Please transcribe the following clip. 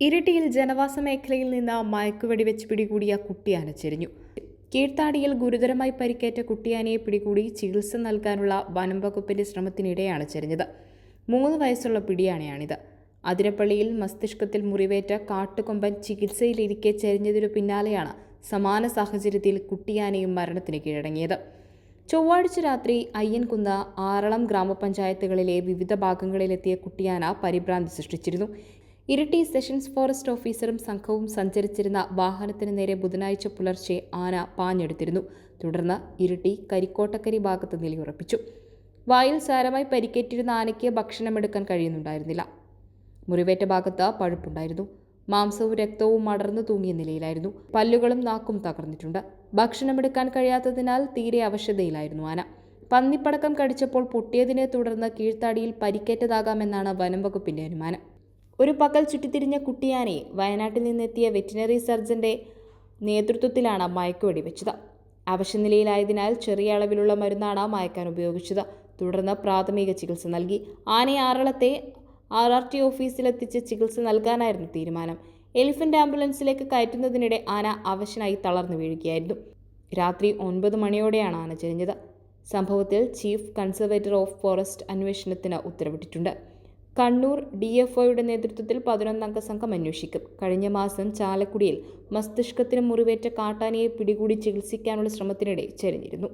ഇരിട്ടിയിൽ ജനവാസ മേഖലയിൽ നിന്ന് മയക്കുവെടി വെച്ച് പിടികൂടിയ കുട്ടിയാന ചെരിഞ്ഞു കീഴ്ത്താടിയിൽ ഗുരുതരമായി പരിക്കേറ്റ കുട്ടിയാനയെ പിടികൂടി ചികിത്സ നൽകാനുള്ള വനം വകുപ്പിന്റെ ശ്രമത്തിനിടെയാണ് ചെരിഞ്ഞത് മൂന്ന് വയസ്സുള്ള പിടിയാനയാണിത് അതിരപ്പള്ളിയിൽ മസ്തിഷ്കത്തിൽ മുറിവേറ്റ കാട്ടുകൊമ്പൻ ചികിത്സയിലിരിക്കെ ചെരിഞ്ഞതിനു പിന്നാലെയാണ് സമാന സാഹചര്യത്തിൽ കുട്ടിയാനയും മരണത്തിന് കീഴടങ്ങിയത്. ചൊവ്വാഴ്ച രാത്രി അയ്യൻകുന്ന് ആറളം ഗ്രാമപഞ്ചായത്തുകളിലെ വിവിധ ഭാഗങ്ങളിലെത്തിയ കുട്ടിയാന പരിഭ്രാന്തി സൃഷ്ടിച്ചിരുന്നു. ഇരിട്ടി സെഷൻസ് ഫോറസ്റ്റ് ഓഫീസറും സംഘവും സഞ്ചരിച്ചിരുന്ന വാഹനത്തിന് നേരെ ബുധനാഴ്ച പുലർച്ചെ ആന പാഞ്ഞെടുത്തിരുന്നു. തുടർന്ന് ഇരിട്ടി കരിക്കോട്ടക്കരി ഭാഗത്ത് നിലയുറപ്പിച്ചു. വായിൽ സാരമായി പരിക്കേറ്റിരുന്ന ആനയ്ക്ക് ഭക്ഷണമെടുക്കാൻ കഴിയുന്നുണ്ടായിരുന്നില്ല. മുറിവേറ്റ ഭാഗത്ത് പഴുപ്പുണ്ടായിരുന്നു. മാംസവും രക്തവും അടർന്നു തൂങ്ങിയ നിലയിലായിരുന്നു. പല്ലുകളും നാക്കും തകർന്നിട്ടുണ്ട്. ഭക്ഷണമെടുക്കാൻ കഴിയാത്തതിനാൽ തീരെ അവശതയിലായിരുന്നു ആന. പന്നിപ്പടക്കം കടിച്ചപ്പോൾ പൊട്ടിയതിനെ തുടർന്ന് കീഴ്ത്താടിയിൽ പരിക്കേറ്റതാകാമെന്നാണ് വനം വകുപ്പിന്റെ അനുമാനം. ഒരു പകൽ ചുറ്റിത്തിരിഞ്ഞ കുട്ടിയാനെ വയനാട്ടിൽ നിന്നെത്തിയ വെറ്റിനറി സർജന്റെ നേതൃത്വത്തിലാണ് മയക്ക് വെടിവെച്ചത്. അവശനിലയിലായതിനാൽ ചെറിയ അളവിലുള്ള മരുന്നാണ് മയക്കാൻ ഉപയോഗിച്ചത്. തുടർന്ന് പ്രാഥമിക ചികിത്സ നൽകി. ആനയെ ആറളത്തെ ആർ ആർ ടി ഓഫീസിലെത്തിച്ച് ചികിത്സ നൽകാനായിരുന്നു തീരുമാനം. എലിഫന്റ് ആംബുലൻസിലേക്ക് കയറ്റുന്നതിനിടെ ആന അവശനായി തളർന്നു വീഴുകയായിരുന്നു. രാത്രി ഒൻപത് മണിയോടെയാണ് ആന ചെരിഞ്ഞത്. സംഭവത്തിൽ ചീഫ് കൺസർവേറ്റർ ഓഫ് ഫോറസ്റ്റ് അന്വേഷണത്തിന് ഉത്തരവിട്ടിട്ടുണ്ട്. കണ്ണൂർ ഡി എഫ് ഒയുടെ നേതൃത്വത്തിൽ പതിനൊന്നംഗ സംഘം അന്വേഷിക്കും. കഴിഞ്ഞ മാസം ചാലക്കുടിയിൽ മസ്തിഷ്കത്തിന് മുറിവേറ്റ കാട്ടാനയെ പിടികൂടി ചികിത്സിക്കാനുള്ള ശ്രമത്തിനിടെ ചെരിഞ്ഞിരുന്നു.